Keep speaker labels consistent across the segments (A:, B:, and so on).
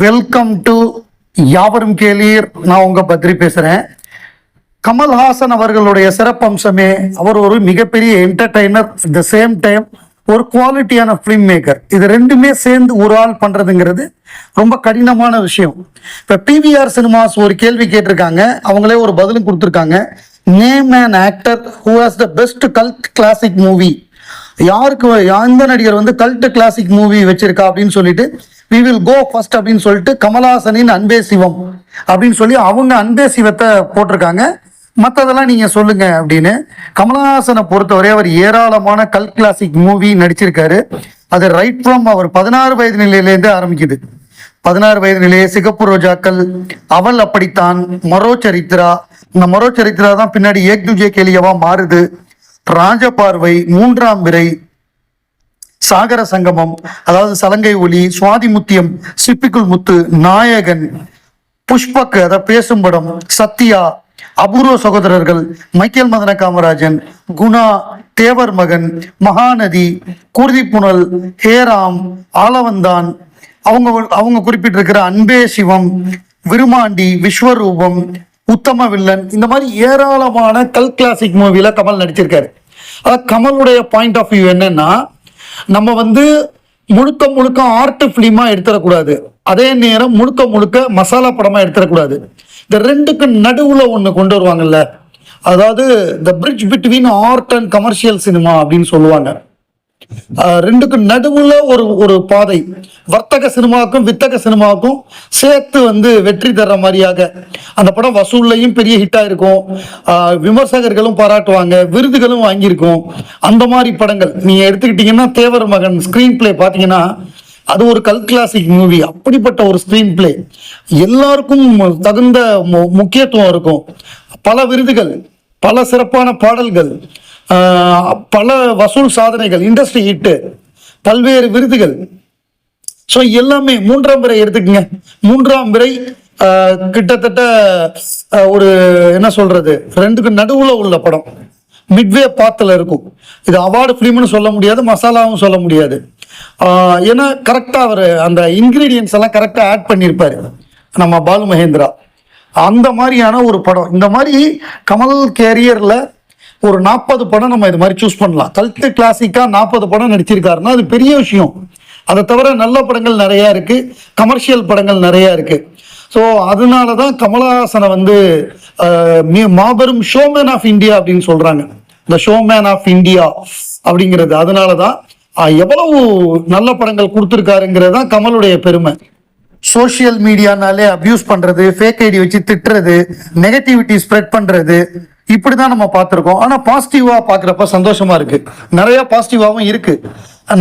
A: Welcome to யாவரும் கேளீர். நான் உங்க பத்ரி பேசுறேன். கமல்ஹாசன் அவர்களுடைய சிறப்பம்சமே அவர் ஒரு மிகப்பெரிய என்டர்டைனர் த சேம் டைம் ஒரு குவாலிட்டியான ஃபிலிம் மேக்கர் இது ரெண்டுமே சேர்ந்து ஒரு ஆள் பண்ணுறதுங்கிறது ரொம்ப கடினமான விஷயம். இப்போ பிவிஆர் சினிமாஸ் ஒரு கேள்வி கேட்டிருக்காங்க. அவங்களே ஒரு பதிலும் கொடுத்துருக்காங்க. Name and actor who has the best cult classic movie யாருக்கு எந்த நடிகர் வந்து கல்ட் கிளாசிக் மூவி வச்சிருக்கா அப்படின்னு சொல்லிட்டு வி வில் கோ ஃபர்ஸ்ட் அப்படின்னு சொல்லிட்டு கமலஹாசனின் அன்பே சிவம் அப்படின்னு சொல்லி அவங்க அன்பே சிவத்தை போட்டிருக்காங்க. மற்றதெல்லாம் நீங்க சொல்லுங்க அப்படின்னு. கமலஹாசனை பொறுத்தவரை அவர் ஏராளமான கல் கிளாசிக் மூவி நடிச்சிருக்காரு. அது ரைட் ஃப்ரம் அவர் பதினாறு வயது நிலையிலேருந்து ஆரம்பிக்குது. பதினாறு வயது நிலையே சிகப்பு ரோஜாக்கள் அவள் அப்படித்தான் மரோ சரித்ரா இந்த மரோ சரித்ரா தான் பின்னாடி ஏக் துஜே கேலியவா மாறுது. ராஜபார்வை மூன்றாம் விரை சாகர சங்கமம் அதாவது சலங்கை ஒலி சுவாதி முத்தியம் சிப்பிக்குள் முத்து நாயகன் புஷ்பக்கு அத பேசும் படம் சத்யா அபூர்வ சகோதரர்கள் மைக்கேல் மதன காமராஜன் குணா தேவர் மகன் மகாநதி குருதிப்புணல் ஹேராம் ஆலவந்தான் அவங்க அவங்க குறிப்பிட்டிருக்கிற அன்பே சிவம் விருமாண்டி விஸ்வரூபம் உத்தம வில்லன் இந்த மாதிரி ஏராளமான கல் கிளாசிக் மூவில கமல் நடிச்சிருக்காரு. அதாவது கமலுடைய பாயிண்ட் ஆஃப் வியூ என்னன்னா நம்ம வந்து முழுக்க முழுக்க ஆர்ட் ஃபிலிமாக எடுத்துடக்கூடாது அதே நேரம் முழுக்க முழுக்க மசாலா படமா எடுத்துடக்கூடாது இந்த ரெண்டுக்கு நடுவுல ஒண்ணு கொண்டு வருவாங்கல்ல. அதாவது the bridge between art and commercial cinema அப்படின்னு சொல்லுவாங்க. ரெண்டுக்கு நடுவுல ஒரு ஒரு பாதை. வர்த்தக சினிமாவுக்கும் வித்தக சினிமாவுக்கும் சேர்த்து வந்து வெற்றி தர்ற மாதிரியாக அந்த படம் வசூல்லையும் பெரிய ஹிட்டா இருக்கும் ஆஹ் விமர்சகர்களும் பாராட்டுவாங்க விருதுகளும் வாங்கியிருக்கும். அந்த மாதிரி படங்கள். நீங்க எடுத்துக்கிட்டீங்கன்னா தேவர் மகன் ஸ்கிரீன் பிளே பாத்தீங்கன்னா அது ஒரு கல் கிளாசிக் மூவி அப்படிப்பட்ட ஒரு ஸ்கிரீன் பிளே எல்லாருக்கும் தகுந்த மு- முக்கியத்துவம் இருக்கும். பல விருதுகள் பல சிறப்பான பாடல்கள் பல வசூல் சாதனைகள் இண்டஸ்ட்ரி ஹிட்டு பல்வேறு விருதுகள். ஸோ எல்லாமே மூன்றாம் பிறை எடுத்துக்கங்க. மூன்றாம் பிறை கிட்டத்தட்ட ஒரு என்ன சொல்றது ரெண்டுக்கு நடுவுல உள்ள படம். மிட்வே பாத்தில் இருக்கும். இது அவார்டு ஃபிலிம்னு சொல்ல முடியாது மசாலாவும் சொல்ல முடியாது. ஏன்னா கரெக்டாக அவர் அந்த இன்க்ரீடியன்ஸ் எல்லாம் கரெக்டாக ஆட் பண்ணியிருப்பார் நம்ம பாலு மகேந்திரா. அந்த மாதிரியான ஒரு படம். இந்த மாதிரி கமல் கேரியரில் ஒரு நாற்பது படம் நம்ம இது மாதிரி சூஸ் பண்ணலாம். கல்ட்டு கிளாசிக்காக நாற்பது படம் நடிச்சிருக்காருன்னா அது பெரிய விஷயம். அதை தவிர நல்ல படங்கள் நிறைய இருக்கு. கமர்ஷியல் படங்கள் நிறைய இருக்கு. ஸோ அதனால தான் கமலஹாசனை வந்து மாபெரும் ஷோமேன் ஆஃப் இந்தியா அப்படின்னு சொல்றாங்க. இந்த ஷோமேன் ஆஃப் இந்தியா அப்படிங்கிறது. அதனால தான் எவ்வளவு நல்ல படங்கள் கொடுத்துருக்காருங்கிறது தான் கமலுடைய பெருமை. சோஷியல் மீடியானாலே அப்யூஸ் பண்றது ஃபேக் ஐடி வச்சு திட்டுறது நெகட்டிவிட்டி ஸ்ப்ரெட் பண்றது இப்படிதான் நம்ம பார்த்துருக்கோம். ஆனா பாசிட்டிவா பாக்குறப்ப சந்தோஷமா இருக்கு. நிறைய பாசிட்டிவாவும் இருக்கு.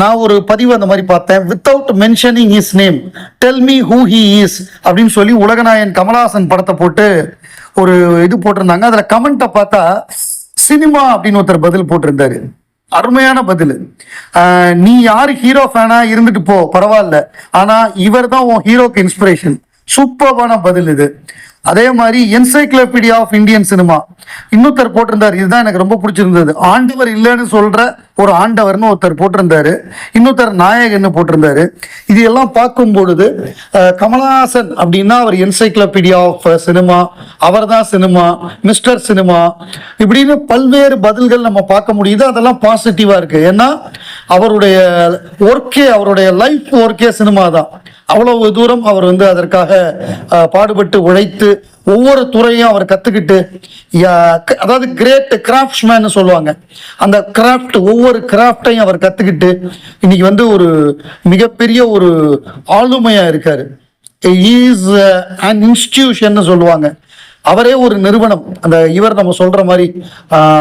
A: நான் ஒரு பதிவு அந்த மாதிரி பார்த்தேன். Without mentioning his name tell me who he is அப்படின்னு சொல்லி உலகநாயன் கமலஹாசன் படத்தை போட்டு ஒரு இது போட்டிருந்தாங்க. அதுல கமெண்ட்டை பார்த்தா சினிமா அப்படின்னு ஒருத்தர் பதில் போட்டிருந்தாரு. அருமையான பதில். நீ யாரு ஹீரோ ஃபேனா இருந்துட்டு போ பரவாயில்ல. ஆனா இவர் தான் உன் ஹீரோக்கு இன்ஸ்பிரேஷன் சூப்பர்பான பதில் இது. அதே மாதிரி என்சைக்ளோபீடியா ஆஃப் இந்தியன் சினிமா இன்னொருத்தர் போட்டிருந்தார். இதுதான் எனக்கு ரொம்ப பிடிச்சிருந்தது. ஆண்டவர் இல்லைன்னு சொல்ற ஒரு ஆண்டவர்னு ஒருத்தர் போட்டிருந்தாரு. இன்னொருத்தர் நாயகன்னு போட்டிருந்தாரு. இது எல்லாம் பார்க்கும் பொழுது கமலஹாசன் அப்படின்னா அவர் என்சைக்ளோபீடியா ஆஃப் சினிமா அவர் தான் சினிமா மிஸ்டர் சினிமா இப்படின்னு பல்வேறு பதில்கள் நம்ம பார்க்க முடியுது. அதெல்லாம் பாசிட்டிவா இருக்கு. ஏன்னா அவருடைய ஒர்க்கே அவருடைய லைஃப் ஒர்க்கே சினிமா தான். அவ்வளவு தூரம் அவர் வந்து அதற்காக பாடுபட்டு உழைத்து ஒவ்வொரு துறையும் அவர் கத்துக்கிட்டு யா- க- அதாவது கிரேட் கிராஃப்ட்ஸ்மேன் சொல்லுவாங்க. அந்த கிராஃப்ட் ஒவ்வொரு கிராஃப்டையும் அவர் கத்துக்கிட்டு இன்னைக்கு வந்து ஒரு மிகப்பெரிய ஒரு ஆளுமையா இருக்காரு. இஸ் அன் இன்ஸ்டியூஷன் சொல்லுவாங்க. அவரே ஒரு நிறுவனம். அந்த இவர் நம்ம சொல்ற மாதிரி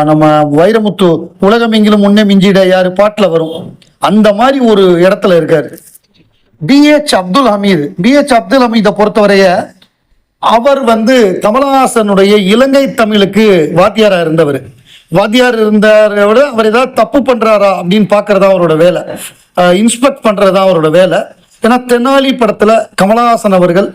A: நம்ம வைரமுத்து உலகமெங்கிலும் முன்னே மிஞ்சிட யாரு? பாட்டுல வரும். அந்த மாதிரி ஒரு இடத்துல இருக்காரு. B H Abdul Hameed. B H Abdul ஹமீதை பொறுத்தவரைய அவர் வந்து கமலஹாசனுடைய இலங்கை தமிழுக்கு வாத்தியாராக இருந்தவர். வாத்தியார் இருந்தாரை விட அவர் ஏதாவது தப்பு பண்ணுறாரா அப்படின்னு பார்க்குறதா அவரோட வேலை. இன்ஸ்பெக்ட் பண்ணுறதா அவரோட வேலை. ஏன்னா தெனாலி படத்தில் கமலஹாசன் அவர்கள்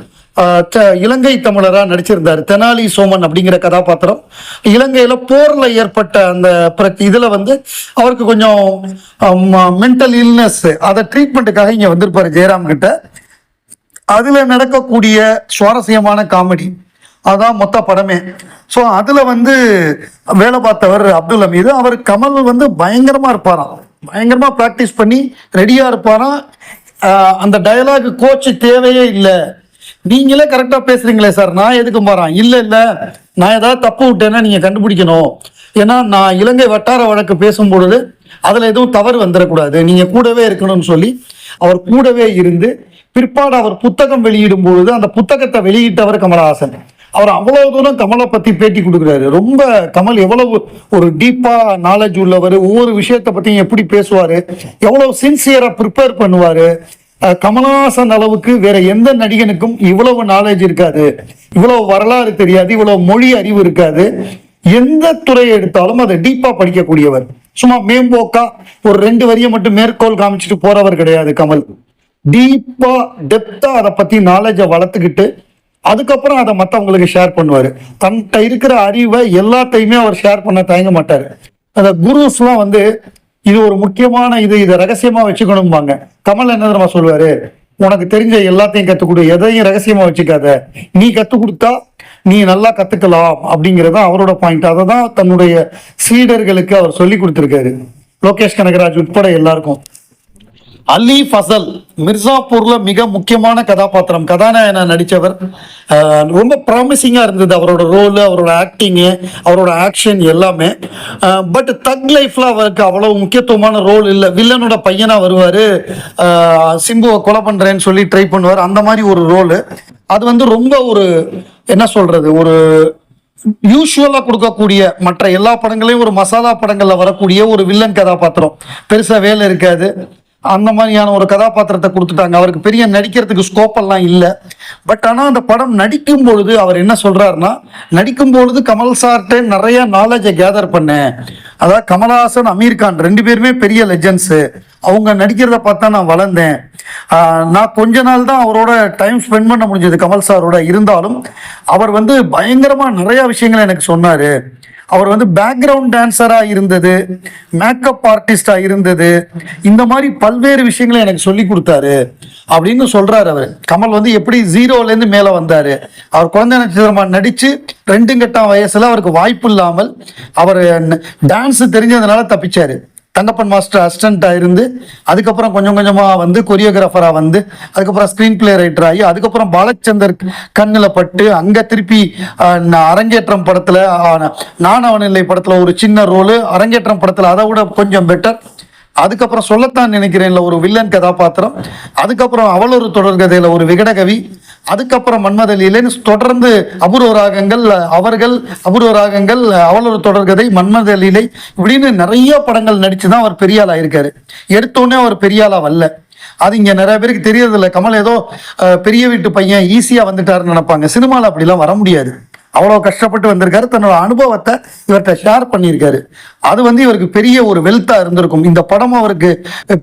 A: இலங்கை தமிழராக நடிச்சிருந்தார். தெனாலி சோமன் அப்படிங்கிற கதாபாத்திரம். இலங்கையில் போரில் ஏற்பட்ட அந்த பிர- வந்து அவருக்கு கொஞ்சம் மென்டல் இல்னஸ் அதை ட்ரீட்மெண்ட்டுக்காக இங்கே வந்திருப்பார் ஜெயராம் கிட்ட. அதில் நடக்கக்கூடிய சுவாரஸ்யமான காமெடி அதான் மொத்த படமே. ஸோ அதில் வந்து வேலை பார்த்தவர் அப்துல் அமீது அவர் கமல் வந்து பயங்கரமாக இருப்பாராம். பயங்கரமாக ப்ராக்டிஸ் பண்ணி ரெடியாக இருப்பாராம். அந்த டயலாக் கோச்சு தேவையே இல்லை. நீங்களே கரெக்டாக பேசுறீங்களே சார் நான் எதுக்கு போகிறேன் இல்லை இல்லை. நான் ஏதாவது தப்பு விட்டேன்னா நீங்கள் கண்டுபிடிக்கணும். ஏன்னா நான் இலங்கை வட்டார வழக்கு பேசும்பொழுது அதில் எதுவும் தவறு வந்துடக்கூடாது. நீங்கள் கூடவே இருக்கணும்னு சொல்லி அவர் கூடவே இருந்து பிற்பாடு அவர் புத்தகம் வெளியிடும் பொழுது அந்த புத்தகத்தை வெளியிட்டவர் கமலஹாசன். அவர் அவ்வளவு தூரம் கமலை பத்தி பேட்டி கொடுக்குறாரு. ரொம்ப கமல் எவ்வளவு ஒரு டீப்பா நாலேஜ் உள்ளவர் ஒவ்வொரு விஷயத்தை பத்தியும் எப்படி பேசுவாரு எவ்வளவு சின்சியரா ப்ரிப்பேர் பண்ணுவாரு கமலஹாசன் அளவுக்கு வேற எந்த நடிகனுக்கும் இவ்வளவு நாலேஜ் இருக்காது. இவ்வளவு வரலாறு தெரியாது இவ்வளவு மொழி அறிவு இருக்காது. எந்த துறையை எடுத்தாலும் அதை டீப்பா படிக்கக்கூடியவர். சும்மா மேம்போக்கா ஒரு ரெண்டு வரியை மட்டும் மேற்கோள் காமிச்சிட்டு போறவர் கிடையாது கமல். டீப்பா டெப்தா அதை பத்தி நாலேஜை வளர்த்துக்கிட்டு அதுக்கப்புறம் அதை மற்றவங்களுக்கு ஷேர் பண்ணுவார். தன்கிட்ட இருக்கிற அறிவை எல்லாத்தையுமே அவர் ஷேர் பண்ண தயங்க மாட்டார். அந்த குருஸ்லாம் வந்து இது ஒரு முக்கியமான இது இதை ரகசியமா வச்சுக்கணும்பாங்க. கமல் என்ன நம்ம சொல்லுவாரு? உனக்கு தெரிஞ்ச எல்லாத்தையும் கற்றுக் கொடு எதையும் ரகசியமா வச்சுக்காத. நீ கற்றுக் கொடுத்தா நீ நல்லா கத்துக்கலாம் அப்படிங்கிறத அவரோட பாயிண்ட் அதை தான் தன்னுடைய சீடர்களுக்கு அவர் சொல்லி கொடுத்துருக்காரு. லோகேஷ் கனகராஜ் உட்பட எல்லாருக்கும். அலி ஃபசல் மிர்சாப்பூர்ல மிக முக்கியமான கதாபாத்திரம். கதாநாயகனா நடித்தவர் ரொம்ப ப்ராமிசிங்கா இருந்தது அவரோட ரோலு அவரோட ஆக்டிங்கு அவரோட ஆக்ஷன் எல்லாமே. பட் தக் லைஃப்ல அவருக்கு அவ்வளவு முக்கியத்துவமான ரோல் இல்லை. வில்லனோட பையனா வருவாரு. சிம்புவை கொலை பண்றேன்னு சொல்லி ட்ரை பண்ணுவார். அந்த மாதிரி ஒரு ரோலு அது வந்து ரொம்ப ஒரு என்ன சொல்றது ஒரு யூஸ்வலாக கொடுக்கக்கூடிய மற்ற எல்லா படங்களையும் ஒரு மசாலா படங்களில் வரக்கூடிய ஒரு வில்லன் கதாபாத்திரம். பெருசாக வேலை இருக்காது. அந்த மாதிரியான ஒரு கதாபாத்திரத்தை கொடுத்துட்டாங்க. அவருக்கு பெரிய நடிக்கிறதுக்கு ஸ்கோப் எல்லாம் இல்லை. பட் ஆனால் அந்த படம் நடிக்கும் பொழுது அவர் என்ன சொல்றாருன்னா நடிக்கும் பொழுது கமல் சார்கிட்ட நிறைய நாலேஜை கேதர் பண்ணேன் அதாவது கமல்ஹாசன் அமீர் கான் ரெண்டு பேருமே பெரிய லெஜன்ஸு அவங்க நடிக்கிறத பார்த்தா நான் வளர்ந்தேன். நான் கொஞ்ச நாள் தான் அவரோட டைம் ஸ்பெண்ட் பண்ண முடிஞ்சது கமல் சாரோட. இருந்தாலும் அவர் வந்து பயங்கரமாக நிறையா விஷயங்களை எனக்கு சொன்னார். அவர் வந்து பேக்ரவுண்ட் டான்ஸராக இருந்தது மேக்கப் ஆர்டிஸ்டாக இருந்தது. இந்த மாதிரி பல்வேறு விஷயங்களை எனக்கு சொல்லி கொடுத்தாரு அப்படின்னு சொல்கிறார் அவர். கமல் வந்து எப்படி ஜீரோலேருந்து மேலே வந்தார். அவர் குழந்தை நட்சத்திரமாக நடித்து ரெண்டு கட்டம் வயசில் அவருக்கு வாய்ப்பு இல்லாமல் அவர் டான்ஸ் தெரிஞ்சதுனால தப்பிச்சார். தங்கப்பன் மாஸ்டர் அசிஸ்டண்ட்டாக இருந்து அதுக்கப்புறம் கொஞ்சம் கொஞ்சமாக வந்து கொரியோகிராஃபராக வந்து அதுக்கப்புறம் ஸ்க்ரீன் பிளே ரைட்டர் ஆகி அதுக்கப்புறம் பாலச்சந்தர் கண்ணில் பட்டு அங்கே திருப்பி அரங்கேற்றம் படத்தில் ஆஹ், படத்தில் ஒரு சின்ன ரோலு அரங்கேற்றம் படத்தில் அதை விட கொஞ்சம் பெட்டர் அதுக்கப்புறம் சொல்லத்தான் நினைக்கிறேன்ல ஒரு வில்லன் கதாபாத்திரம். அதுக்கப்புறம் அவள் ஒரு தொடர்கதையில ஒரு விகடகவி. அதுக்கப்புறம் மன்மதலியிலேன்னு தொடர்ந்து அபூர்வ ராகங்கள் அவர்கள் அபூர்வ ராகங்கள் அவள் ஒரு தொடர்கதை மன்மதலிலை இப்படின்னு நிறைய படங்கள் நடிச்சு தான் அவர் பெரிய ஆளா இருக்காரு. எடுத்தோடனே அவர் பெரிய வரல. அது இங்க நிறைய பேருக்கு தெரியறதில்ல. கமல் ஏதோ பெரிய வீட்டு பையன் ஈஸியா வந்துட்டாருன்னு நினைப்பாங்க. சினிமாவில் அப்படிலாம் வர முடியாது. அவ்வளோ கஷ்டப்பட்டு வந்திருக்காரு. தன்னோட அனுபவத்தை இவர்கிட்ட ஷேர் பண்ணியிருக்காரு. அது வந்து இவருக்கு பெரிய ஒரு வெல்த்தாக இருந்திருக்கும். இந்த படம் அவருக்கு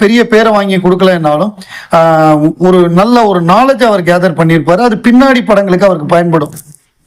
A: பெரிய பேரை வாங்கி கொடுக்கலனாலும் ஒரு நல்ல ஒரு நாலேஜ் அவர் கேதர் பண்ணியிருப்பாரு. அது பின்னாடி படங்களுக்கு அவருக்கு பயன்படும்.